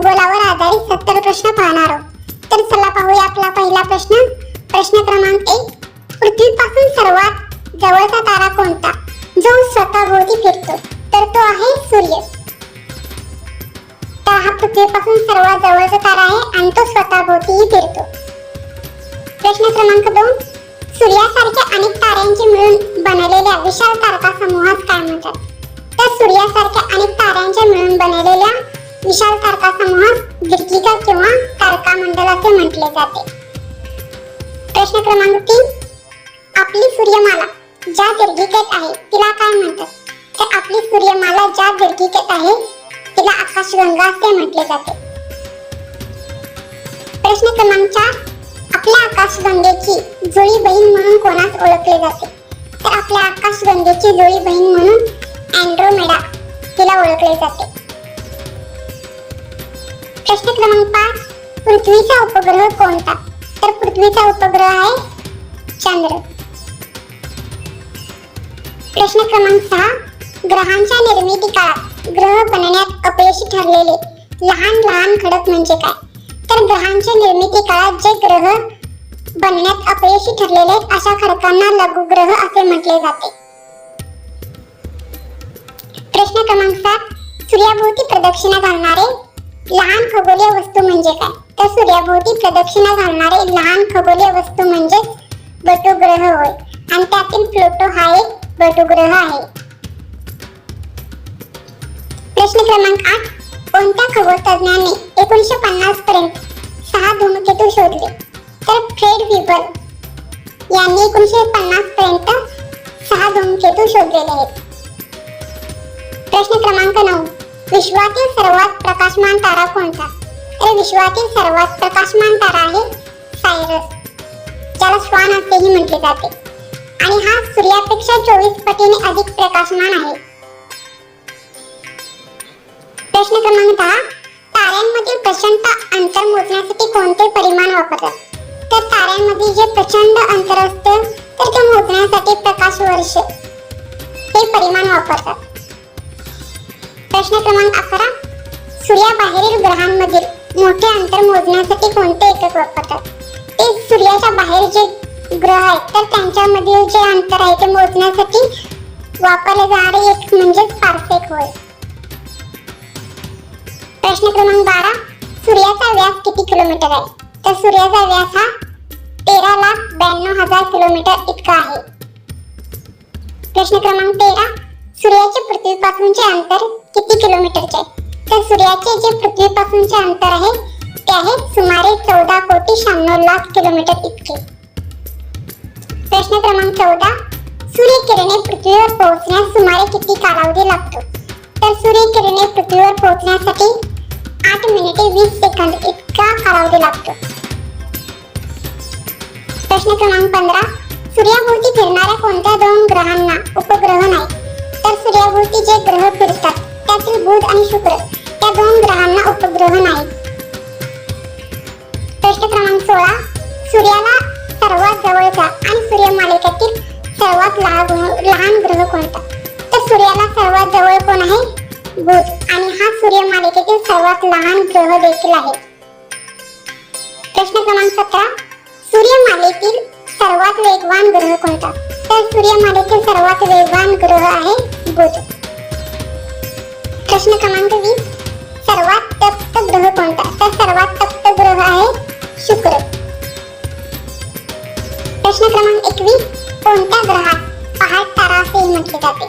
भूगोलावर आधारित सत्तर प्रश्न पाहणार आहोत. तर चला पाहूया आपला पहिला प्रश्न. प्रश्न क्रमांक एक. पृथ्वीपासून सर्वात जवळचा तारा कोणता? जो स्वतःभोवती फिरतो. तर तो आहे सूर्य. तर हा पृथ्वीपासून सर्वात जवळचा तारा आहे आणि तो स्वतःभोवतीही फिरतो. प्रश्न क्रमांक दोन. सूर्यासारख्या अनेक ताऱ्यांचे मिळून बनलेल्या विशाल तारका समूहास काय म्हणतात? तर सूर्यासारख्या अनेक ताऱ्यांच्या मिळून बनलेल्या विशाल तारका समूहास दीर्घिका किंवा तारका मंडल असे म्हटले जाते. प्रश्न क्रमांक तीन. आपली सूर्यमाला ज्या दीर्घिकेत आहे तिला काय म्हणतात? तर आपली सूर्यमाला ज्या दीर्घिकेत आहे तिला आकाशगंगा असे म्हटले जाते. प्रश्न क्रमांक चार. आपल्या आकाशगंगेची जुळी बहीण म्हणून कोणास ओळखले जाते? तर आपल्या आकाशगंगेची जुळी बहीण म्हणून अँड्रोमेडा तिला ओळखले जाते. प्रश्न क्रमांक पाच. पृथ्वीचा उपग्रह कोणता? तर पृथ्वीचा उपग्रह आहे चंद्र. प्रश्न क्रमांक सहा. ग्रहांच्या निर्मिती काळात ग्रह बनण्यात अपयशी ठरलेले लहान लहान खडक म्हणजे काय? तर ग्रहांच्या निर्मिती काळात जे ग्रह बनण्यात अपयशी ठरलेले अशा खडकांना लघुग्रह असे म्हटले जाते. प्रश्न क्रमांक सात. सूर्याभोवती प्रदक्षिणा घालणारे लहान खगोलीय वस्तू म्हणजे काय? तर सूर्याभोवती प्रदक्षिणा घालणारे लहान खगोलीय वस्तू म्हणजेच बटुग्रह होय. आणि त्यातील प्लुटो हा एक बटुग्रह आहे. प्रश्न क्रमांक आठ. कोणत्या खगोलतज्ञाने एकोणीशे पन्नास पर्यंत सहा धूमकेतू शोधले? तर फ्रेड व्हिबल यांनी एकोणीशे पन्नास पर्यंत सहा धूमकेतू शोधलेले आहेत. प्रश्न क्रमांक नऊ. विश्वातील सर्वात प्रकाशमान तारा कोणता? तर विश्वातील सर्वात प्रकाशमान तारा आहे सायरस. ज्याला श्वान असेही म्हटले जाते. आणि हा सूर्यापेक्षा चोवीस पटीने अधिक प्रकाशमान आहे. प्रश्न क्रमांक दहा. ताऱ्यांमधील प्रचंड अंतर मोजण्यासाठी कोणते परिमाण वापरतात? तर ताऱ्यांमध्ये जे प्रचंड अंतर असते तर ते मोजण्यासाठी प्रकाश वर्ष हे परिमाण वापरतात. प्रश्न क्रमांक अकरा. सूर्याबाहेरील ग्रहांमधील मोठे अंतर मोजण्यासाठी कोणते एकक वापरतात? ते सूर्याच्या बाहेर जे ग्रह आहेत तर त्यांच्यामधील जे अंतर आहे ते मोजण्यासाठी वापरले जाणारे एक म्हणजेच पारसेक होय. प्रश्न क्रमांक बारा. सूर्याचा व्यास किती किलोमीटर आहे? तर सूर्याचा व्यास हा तेरा लाख ब्याण्णव हजार किलोमीटर इतका आहे. प्रश्न क्रमांक तेरा. सूर्याचे पृथ्वीपासूनचे अंतर किती किलोमीटरचे तर सूर्याचे जे पृथ्वीपासूनचे अंतर आहे ते आहे सुमारे चौदा कोटी शहाण्णव लाख किलोमीटर इतके. प्रश्न क्रमांक चौदा सूर्यकिरणे पृथ्वीवर पोहोचण्यास सुमारे किती कालावधी लागतो? तर सूर्यकिरणे पृथ्वीवर पोहोचण्यासाठी आठ मिनिटे वीस सेकंद इतका कालावधी लागतो. प्रश्न क्रमांक पंधरा सूर्याभोवती फिरणाऱ्या कोणत्या दोन ग्रहांना उपग्रह नाही तर सूर्याभोवती जे ग्रह फिरतात त्यातील बुध आणि शुक्र या दोन ग्रहांना उपग्रह नाहीत. प्रश्न क्रमांक सोळा सूर्याला सर्वात जवळचा आणि सूर्यमालिकेतील सर्वात लहान लहान ग्रह कोणता? तर सूर्याला सर्वात जवळ कोण आहे? बुध. आणि हा सूर्यमालिकेतील सर्वात लहान ग्रह देखील आहे. प्रश्न क्रमांक सतरा सूर्यमालेतील सर्वात वेगवान ग्रह कोणता? तर सूर्यमालेतील सर्वात वेगवान ग्रह आहे बुध. प्रश्न क्रमांक वीस. सर्वात तप्त ग्रह कोणता? तर सर्वात तप्त ग्रह आहे शुक्र. प्रश्न क्रमांक एकवीस. कोणत्या ग्रहात पहाट तारा असेही म्हटले जाते?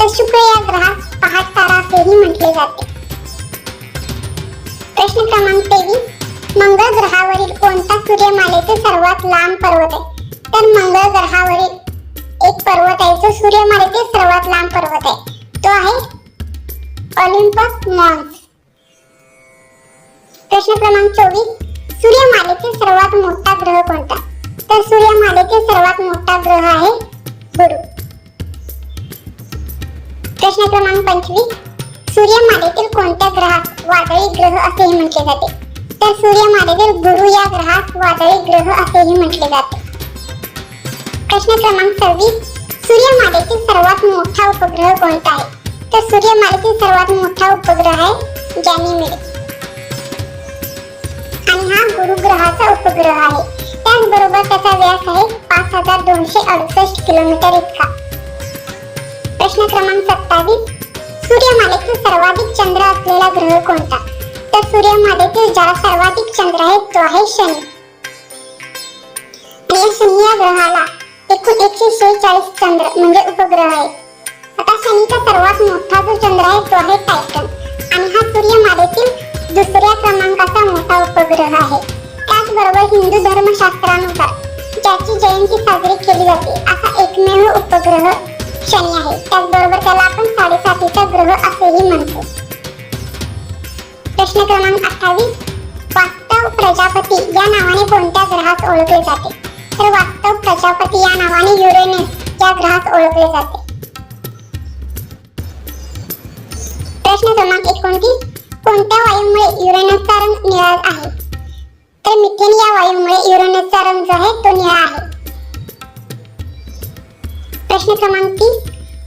तर शुक्र या ग्रहात पहाट तारा असेही म्हटले जाते. प्रश्न क्रमांक तेवीस. मंगळ ग्रहावरील कोणता सूर्यमालेचे सर्वात लांब पर्वत आहे? तर मंगळ ग्रहावरील एक पर्वत आहे जो सूर्यमालेचे सर्वात लांब पर्वत आहे. ऑलिम्पस मॉन्स प्रश्न क्रमांक चोवीस. सूर्यमालेतील सर्वात मोठा ग्रह कोणता? तर सूर्यमालेतील सर्वात मोठा ग्रह आहे गुरु प्रश्न क्रमांक पंचवीस. सूर्यमालेतील कोणत्या ग्रहात वादळी ग्रह असेही म्हटले जाते? तर सूर्यमालेतील गुरु या ग्रहात वादळी ग्रह असेही म्हटले जाते. प्रश्न क्रमांक सव्वीस. सूर्यमालेतील सर्वात मोठा उपग्रह कोणता आहे? तर सूर्यमालेतील सर्वात मोठा उपग्रह आहे गॅनिमेड. आणि हा गुरुग्रहाचा उपग्रह आहे. त्याचबरोबर त्याचा व्यास आहे पाच हजार दोनशे अडुसष्ट किलोमीटर इतका. प्रश्न क्रमांक सत्तावीस. सूर्यमालेतील सर्वाधिक चंद्र असलेला ग्रह कोणता? तर सूर्यमालेतील ज्याला सर्वाधिक चंद्र आहे तो आहे शनी. आणि या शनी या ग्रहाला एकूण एकशे शेहेचाळीस चंद्र म्हणजे उपग्रह आहे आता सर्वात मोठा जो चंद्र आहे तो आहे टायटन आणि हा सूर्यमालेतील दुसऱ्या क्रमांकाचा मोठा उपग्रह आहे. त्याचबरोबर हिंदू धर्मशास्त्रानुसार ज्याची जयंती साजरी केली जाते असा एकमेव उपग्रह शनी आहे. त्याचबरोबर त्याला आपण साडेसातीचा ग्रह असेही म्हणतो. प्रश्न क्रमांक अठ्ठावीस वास्तव प्रजापती या नावाने कोणत्या ग्रहास ओळखले जाते? तर वास्तव प्रजापती या नावाने युरेनस या ग्रहास ओळखले जाते. प्रश्न क्रमांक एकोणतीस कोणत्या वायूमुळे युरेनसचा रंग निळा आहे? तर मिथेन या वायूमुळे युरेनसचा रंग जो आहे तो निळा आहे. प्रश्न क्रमांक तीस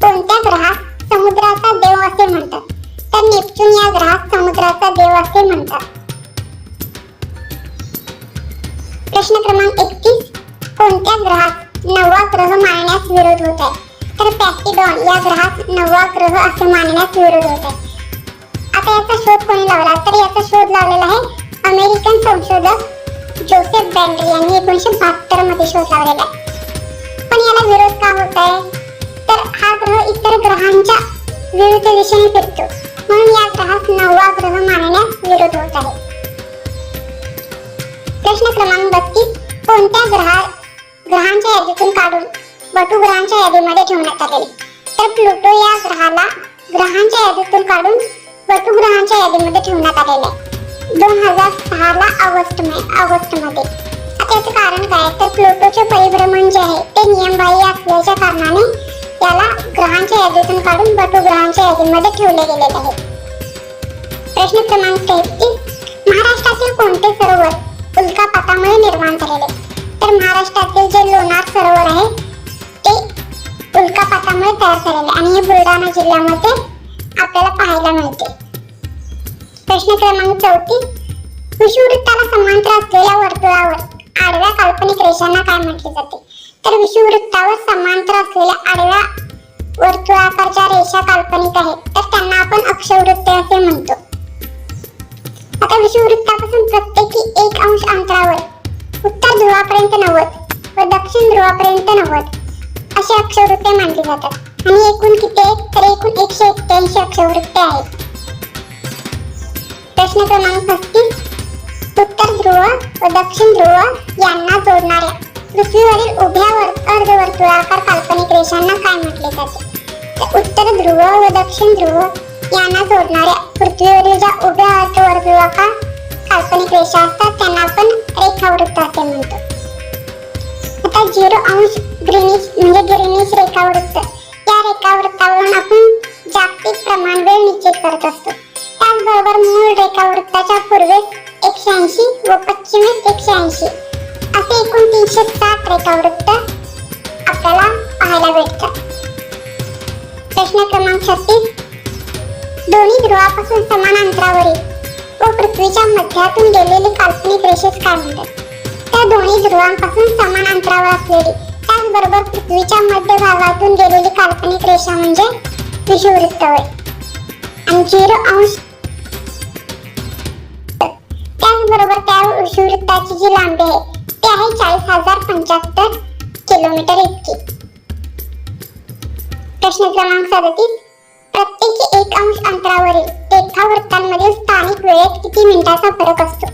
कोणत्या ग्रहास समुद्राचा देव असे म्हणतात? तर नेपच्यून या ग्रहास समुद्राचा देव असे म्हणतात. प्रश्न क्रमांक एकतीस. कोणत्या ग्रहास नववा ग्रह मानण्यास विरोध होत आहे? तर पॅसिडॉन या ग्रहास नववा ग्रह असे मानण्यास विरोध होत आहे. आता याचा शोध कोणी लावला? तर याचा शोध लावलेला आहे अमेरिकन संशोधक जोसेफ बँड्री यांनी एकोणीशे बहात्तरमध्ये शोध लावलेला आहे. पण याला विरोध का होत आहे तर हा ग्रह इतर ग्रहांच्या विरुद्ध दिशेने फिरतो. म्हणून या ग्रहास नववा ग्रह मानण्यास विरोध होत आहे. प्रश्न क्रमांक बत्तीस कोणत्या ग्रहा ग्रहांच्या यादीतून काढून वटू ग्रहांच्या यादीमध्ये ठेवण्यात आलेले? तर प्लुटो या ग्रहाला ग्रहांच्या यादीतून काढून वटू यादीमध्ये ठेवण्यात आलेले आहे. दोन हजार सहा ला ऑगस्ट मे ऑगस्टमध्ये आता याचं कारण काय तर प्लुटोचे परिभ्रमण जे आहे ते नियमबाह्य असल्याच्या कारणाने याला ग्रहांच्या यादीतून काढून वटुग्रहांच्या यादीमध्ये ठेवले गेलेले आहे. प्रश्न क्रमांक तेहतीस महाराष्ट्रातील कोणते सरोवर उल्कापातामुळे निर्माण झालेले? तर महाराष्ट्रातील जे लोणार सरोवर आहे ते उल्कापातामुळे तयार झालेले आणि हे बुलढाणा जिल्ह्यामध्ये आपल्याला पाहायला मिळते. प्रश्न क्रमांक चौतीस. विषुववृत्ताला समांतर असलेल्या वर्तुळावर आडव्या काल्पनिक रेषांना काय म्हटले जाते? तर विषुववृत्तावर समांतर असलेल्या आडव्या वर्तुळाकारच्या रेषा काल्पनिक आहेत. तर त्यांना आपण अक्षवृत्ते असे म्हणतो. आता विषुववृत्तापासून प्रत्येकी एक अंश अंतरावर उत्तर ध्रुवापर्यंत नव्वद व दक्षिण ध्रुवापर्यंत नव्वद अशी अक्षवृत्ते मानली जातात. आणि एकूण किती आहेत तर एकूण एकशे एक्क्याऐंशी अक्षवृत्ते आहेत प्रश्न क्रमांक पस्तीस उत्तर ध्रुव व दक्षिण ध्रुव यांना जोडणाऱ्या पृथ्वीवरील उभ्या वर- अर्धवर्तुळाकार काल्पनिक रेषांना काय म्हटले जाते? तर उत्तर ध्रुव व दक्षिण ध्रुव यांना जोडणाऱ्या पृथ्वीवरील ज्या उभ्या अर्धवर्तुळाकार काल्पनिक रेषा असतात त्यांना आपण रेखावृत्त असे म्हणतो. आता झिरो अंश ग्रीनिश म्हणजे ग्रीनिश रेखावृत्त. या रेखावृत्तावरून आपण जागतिक प्रमाण वेळ निश्चित करत असतो. त्याचबरोबर मूळ रेखावृत्ताच्या पूर्वेस एकशे ऐंशी व पश्चिमेस एकशे ऐंशी असे एकूण तीनशे सात रेखावृत्त आपल्याला पाहायला भेटतात. प्रश्न क्रमांक छत्तीस. दोन्ही ध्रुवापासून समान अंतरावरील व पृथ्वीच्या मध्यातून गेलेली काल्पनिक रेषेस काय म्हणतात? त्या दोन्ही ध्रुवांपासून समान अंतरावर असलेली बरोबर पृथ्वीच्या मध्यभागातून गेलेली काल्पनिक रेषा म्हणजे विषुववृत्त होय. आणि झिरो अंश त्याचबरोबर त्या विषुववृत्ताची जी लांबी आहे ती आहे चाळीस हजार पंच्याहत्तर किलोमीटर इतकी. प्रश्न क्रमांक सदतीस. प्रत्येकी एक अंश अंतरावरील रेखावृत्तांमधील स्थानिक वेळेत किती मिनिटाचा फरक असतो?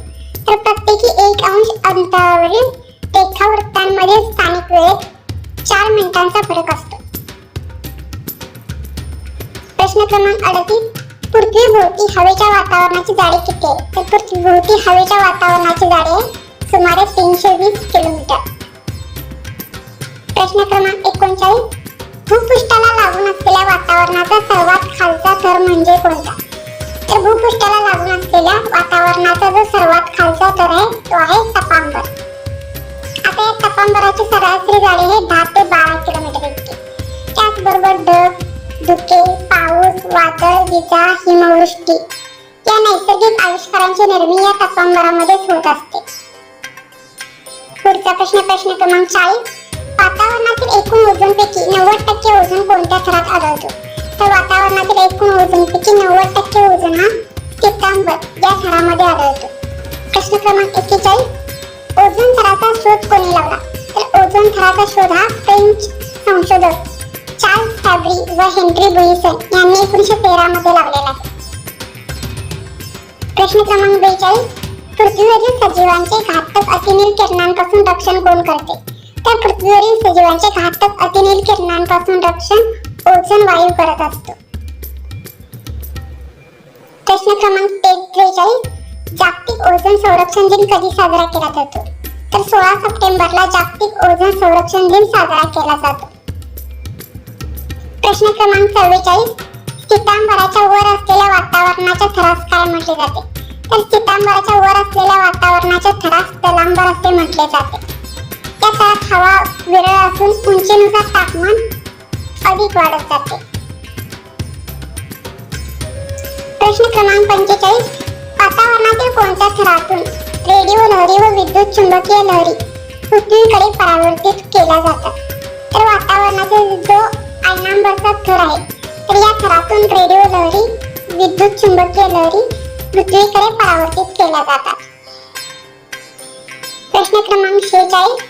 तर प्रत्येकी एक अंश अंतरावरील रेखावृत्तांमधील स्थानिक वेळेत चार मिनिटांचा फरक असतो. प्रश्न क्रमांक अडतीस. पृथ्वीभोवती हवेच्या वातावरणाची जाडी किती आहे? तर पृथ्वीभोवती हवेच्या वातावरणाची जाडी आहे सुमारे तीनशे वीस किलोमीटर. प्रश्न क्रमांक एकोणचाळीस. भूपृष्ठाला लागून असलेल्या वातावरणाचा सर्वात खालचा थर म्हणजे कोणता? तर भूपृष्ठाला लागून असलेल्या वातावरणाचा जो सर्वात खालचा थर आहे तो आहे तपांबर मध्ये या तपांबराची सरासरी झाली हे दहा ते बारा किलोमीटर इतके. त्याचबरोबर ढग धुके पाऊस वादळ विजा हिमवृष्टी या नैसर्गिक आविष्कारांची निर्मिती या तत्वांबरामध्येच होत असते. पुढचा प्रश्न प्रश्न क्रमांक चाळीस. वातावरणातील एकूण ओझोनपैकी नव्वद टक्के ओझोन कोणत्या थरात आढळतो? तर वातावरणातील एकूण ओझोनपैकी नव्वद टक्के ओझोन हा पित्तांबर या थरामध्ये आढळतो. प्रश्न क्रमांक एक्केचाळीस. शोध कोणी लावला? तर ओझोन थराचा शोध हा फ्रेंच संशोधक चार्ल्स फॅब्री व हेनरी बुईसन यांनी एकोणीसशे तेरा मध्ये लावलेला आहे. प्रश्न क्रमांक बेचाळीस. पृथ्वीवरील सजीवांचे घातक अतिनील किरणांपासून रक्षण कोण करते? तर पृथ्वीवरील सजीवांचे घातक अतिनील किरणांपासून रक्षण ओझोन वायू करत असतो. प्रश्न क्रमांक त्रेचाळीस जागतिक ओझोन संरक्षण दिन कधी साजरा केला जातो? तर सोळा सप्टेंबरला जागतिक ओझोन संरक्षण दिन साजरा केला जातो. प्रश्न क्रमांक चव्वेचाळीस सीतांबराच्या वर असलेल्या वातावरणाच्या थरास काय म्हटले जाते? तर सीतांबराच्या वर असलेल्या वातावरणाच्या थरास तलांबर असे म्हटले जाते. त्या थरात हवा विरळ असून उंचीनुसार तापमान अधिक वाढत जाते. प्रश्न क्रमांक पंचेचाळीस वातावरणातील कोणत्या थरातून रेडिओ लहरी व विद्युत चुंबकीय लहरी पृथ्वीकडे परावर्तित केल्या जातात. तर वातावरणाचा जो आयनांबरचा थर आहे तर या थरातून रेडिओ लहरी विद्युत चुंबकीय लहरी पृथ्वीकडे परावर्तित केल्या जातात. प्रश्न क्रमांक शेचाळीस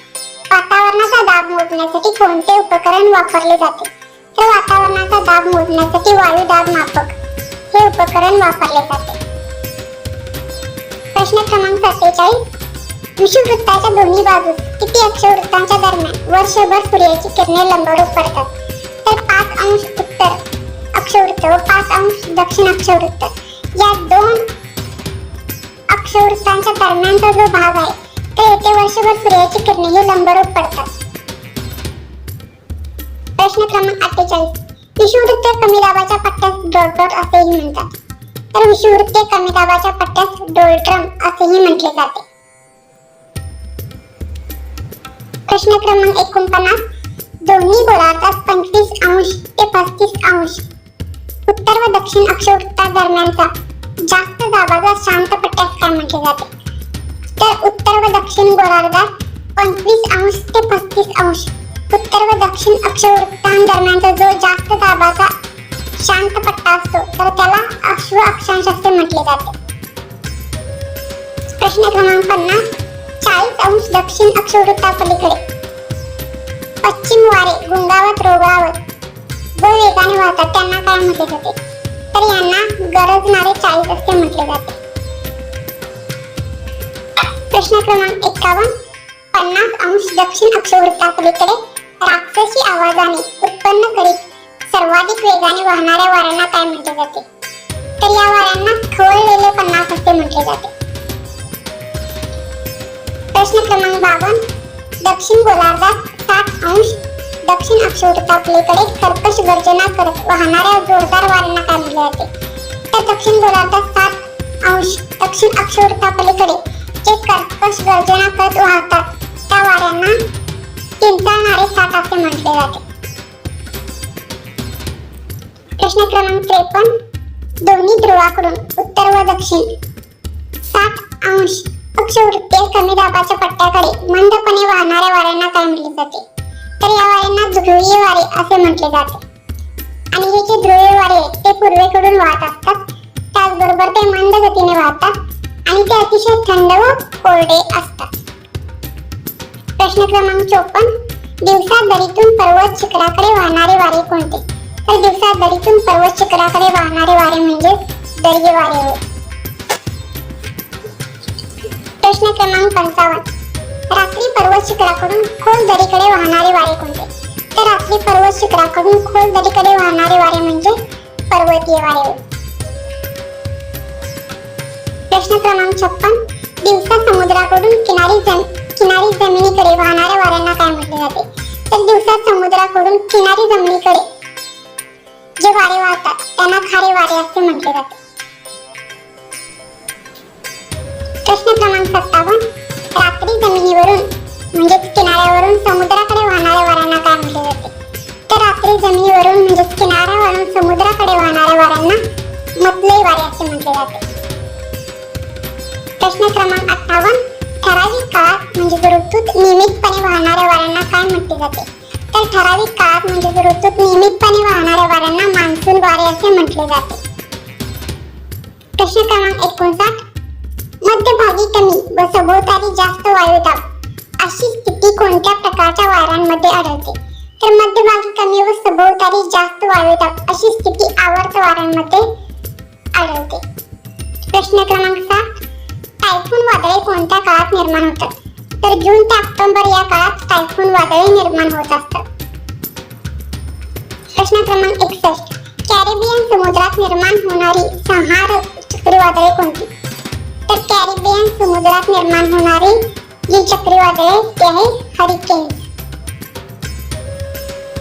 वातावरणाचा दाब मोजण्यासाठी कोणते उपकरण वापरले जाते? तर वातावरणाचा दाब मोजण्यासाठी वायू दाब मापक हे उपकरण वापरले जाते. प्रश्न क्रमांक सत्तेचाळीस. विषुववृत्ताच्या दोन्ही बाजूस किती अक्षवृत्तांच्या दरम्यान वर्षभर सूर्याची किरणे लंबरूप पडतात? तर पाच अंश उत्तर अक्षवृत्त व पाच अंश दक्षिण अक्षवृत्त. या दोन अक्षवृत्तांच्या दरम्यानचा जो भाग आहे तर येथे वर्षभर सूर्याची किरणे ही लंबरूप पडतात. प्रश्न क्रमांक अठ्ठेचाळीस. विषुववृत्त कमी दाबाच्या पट्ट्यात डॉट डॉट असेही म्हणतात. तर विषुववृत्तीय कमी दाबाच्या पट्ट्यास डोलट्रम असेही म्हटले जाते. प्रश्न क्रमांक एकोणपन्नास दोन्ही गोलार्धात पंचवीस अंश ते पस्तीस अंश. उत्तर व दक्षिण अक्षवृत्ता दरम्यानचा जास्त दाबाचा शांत पट्ट्यास काय म्हटले जाते? तर उत्तर व दक्षिण गोलार्धात पंचवीस अंश ते पस्तीस अंश. उत्तर व दक्षिण अक्षवृत्तांदरम्यानचा जो जास्त दाबाचा शांत पट्टा असतो तर त्याला अश्व अक्षांश असे म्हटले जाते. प्रश्न क्रमांक पन्नास चाळीस अंश दक्षिण अक्षवृत्तापलीकडे पश्चिम वारे गुंगावत रोगावत. व वेगाने वाहतात त्यांना काय म्हटले जाते? तर यांना गरजणारे चाळीस असे म्हटले जाते. प्रश्न क्रमांक एक्कावन्न पन्नास अंश दक्षिण अक्षवृत्तापलीकडे राक्षसी आवाजाने उत्पन्न करीत सर्वाधिक वेगाने वाहणाऱ्या वाऱ्यांना काय म्हटले जाते? तर या वाऱ्यांना खवळलेले पन्नास असे म्हटले जाते. प्रश्न क्रमांक बावन्न दक्षिण गोलार्धात साठ अंश दक्षिण अक्षवृत्तापलीकडे कर्कश गर्जना करत वाहणाऱ्या जोरदार वाऱ्यांना काय म्हटले जाते? तर दक्षिण गोलार्धात साठ अंश दक्षिण अक्षवृत्तापलीकडे जे कर्कश गर्जना करत वाहतात त्या वाऱ्यांना किंचाळणारे साठ असे म्हटले जाते. प्रश्न क्रमांक त्रेपन्न दोन्ही ध्रुवाकडून उत्तर व दक्षिण. सात अंश अक्षवृत्तीय कमी दाबाच्या पट्ट्याकडे मंदपणे वाहणाऱ्या वाऱ्यांना काय म्हटले जाते? तर या वाऱ्यांना ध्रुवीय वारे असे म्हटले जाते. आणि हे जे ध्रुवीय वारे ते पूर्वेकडून वाहत असतात. त्याचबरोबर ते मंद गतीने वाहतात आणि ते अतिशय थंड व कोरडे असतात. प्रश्न क्रमांक चोपन्न दिवसा दरीतून पर्वत शिखराकडे वाहणारे वारे कोणते? तर दिवसा दरीतून पर्वत शिखराकडे वाहणारे वारे म्हणजे दर्य वारे होय. प्रश्न क्रमांक पंचावन्न. रात्री पर्वत शिखराकडून खोल दरीकडे वाहणारे वारे कोणते? तर रात्री पर्वत शिखराकडून खोल दरीकडे वाहणारे वारे म्हणजे पर्वतीय वारे होय. प्रश्न क्रमांक छप्पन. दिवसा समुद्राकडून किनारी जम किनारी जमिनीकडे वाहणाऱ्या वाऱ्यांना काय म्हटले जाते? तर दिवसा समुद्राकडून किनारी जमिनीकडे जे वारे वाहतात त्यांना खारे वारे असे म्हटले जाते. प्रश्न क्रमांक सत्तावन्न रात्री जमिनीवरून म्हणजेच किनाऱ्यावरून समुद्राकडे वाहणाऱ्या वाऱ्यांना काय म्हटले जाते? तर रात्री जमिनीवरून म्हणजेच किनाऱ्यावरून समुद्राकडे वाहणाऱ्या वाऱ्यांना मतले वारे असे म्हटले जाते. प्रश्न क्रमांक अठ्ठावन्न ठराविक काळात म्हणजे ऋतूत नियमितपणे वाहणाऱ्या वाऱ्यांना काय म्हटले जाते? तर ठराविक काळात म्हणजे ऋतूत नियमितपणे वाहणाऱ्या वाऱ्यांना मान्सून वारे असे म्हटले जाते. प्रश्न क्रमांक एकोणसाठ. मध्यभागी कमी व सभोवताली जास्त वायुदाब अशी स्थिती कोणत्या प्रकारच्या वाऱ्यांमध्ये आढळते? तर मध्यभागी कमी व सभोवताली जास्त वायुदाब अशी स्थिती आवर्त वाऱ्यांमध्ये आढळते. प्रश्न क्रमांक सात. टायफून वादळे कोणत्या काळात निर्माण होतात? तर जून ते ऑक्टोबर या काळात टायफून वादळे निर्माण होत असतात प्रश्न क्रमांक एकसष्ट. कॅरिबियन समुद्रात निर्माण होणारी संहार चक्रीवादळे कोणती? तर कॅरिबियन समुद्रात निर्माण होणारी जी चक्रीवादळे ते आहे हरिकेन.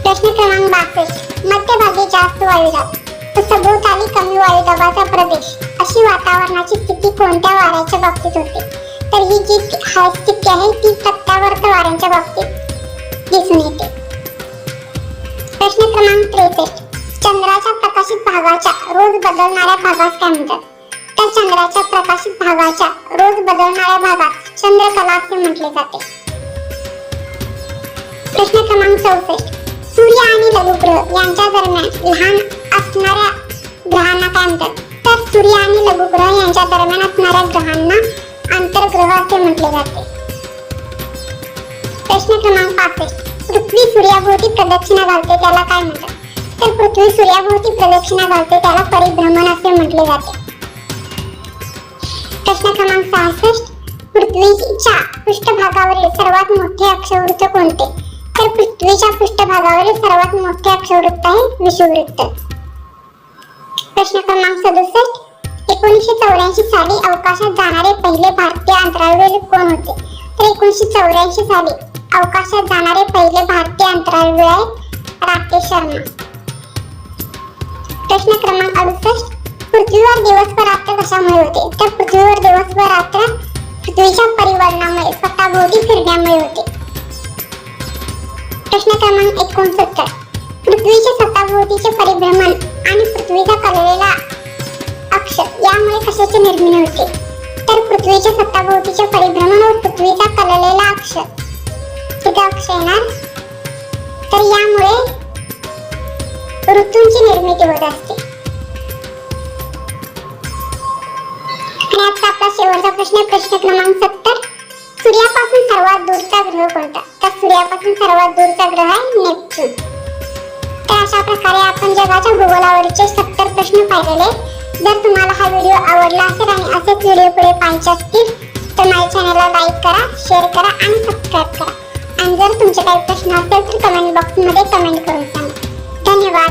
प्रश्न क्रमांक बासष्ट. मध्यभागी जास्त वायुदाब व सभोवताली कमी वायुदाबाचा प्रदेश. अशी वातावरणाची स्थिती कोणत्या वाऱ्याच्या बाबतीत होते? जी हाय स्थिती आहे ती सत्तावर्त वाऱ्यांच्या बाबतीत दिसून येते. प्रश्न क्रमांक त्रेसष्ट. चंद्राच्या प्रकाशित भागाच्या रोज बदलणाऱ्या भागास काय म्हणतात? तर चंद्राच्या प्रकाशित भागाच्या रोज बदलणाऱ्या भागात चंद्रकला असे म्हटले जाते. प्रश्न क्रमांक चौसष्ट. सूर्य आणि लघुग्रह यांच्या दरम्यान लहान असणाऱ्या ग्रहांना काय म्हणतात? तर सूर्य आणि लघुग्रह यांच्या दरम्यान असणाऱ्या ग्रहांना आंतरग्रह असे म्हटले जाते. प्रश्न क्रमांक पासष्ट पृथ्वी सूर्याभोवती प्रदक्षिणा घालते त्याला काय म्हणतात? तर पृथ्वी सूर्याभोवती प्रदक्षिणा घालते त्याला परिभ्रमण असे म्हटले जाते. प्रश्न क्रमांक सहासष्ट. पृथ्वीच्या पृष्ठभागावरील सर्वात मोठे अक्षवृत्त कोणते? तर पृथ्वीच्या पृष्ठभागावरील सर्वात मोठे अक्षवृत्त आहे विषुववृत्त. प्रश्न क्रमांक सदुसष्ट. एकोणीसशे चौऱ्याऐंशी साली अवकाशात जाणारे पहिले भारतीय अंतराळवीर कोण होते? तर एकोणीसशे चौऱ्याऐंशी साली अवकाशात जाणारे पहिले भारतीय अंतराळवीर आहेत राकेश शर्मा. प्रश्न क्रमांक अडुसष्ट. पृथ्वीवर दिवस व रात्र कशामुळे होते? तर पृथ्वीवर दिवस व रात्र पृथ्वीच्या परिवर्तनामुळे स्वतःभोवती फिरण्यामुळे होते. प्रश्न क्रमांक एकोणसत्तर. पृथ्वीचे स्वतःभोवतीचे परिभ्रमण आणि पृथ्वीचा कललेला कक्ष यामुळे कशाची निर्मिती होते. तर पृथ्वीच्या स्वतःभोवतीचे परिभ्रमण व पृथ्वीचा कललेला अक्ष. किती अक्ष येणार. तर यामुळे ऋतूंची निर्मिती होत असते. आणि आजचा आपला शेवटचा प्रश्न प्रश्न क्रमांक सत्तर. सूर्यापासून सर्वात दूरचा ग्रह कोणता? तर सूर्यापासून सर्वात दूरचा ग्रह आहे नेपच्यून. तर अशा प्रकारे आपण जगाच्या भूगोलावरचे सत्तर प्रश्न पाहिलेले जर तुम्हाला हा व्हिडिओ आवडला असेल आणि असेच व्हिडिओ पुढे पाहायचे असतील तर माझ्या चॅनलला लाईक करा शेअर करा आणि सबस्क्राईब करा. आणि जर तुमचे काही प्रश्न असेल तर कमेंट बॉक्समध्ये कमेंट करून सांगा.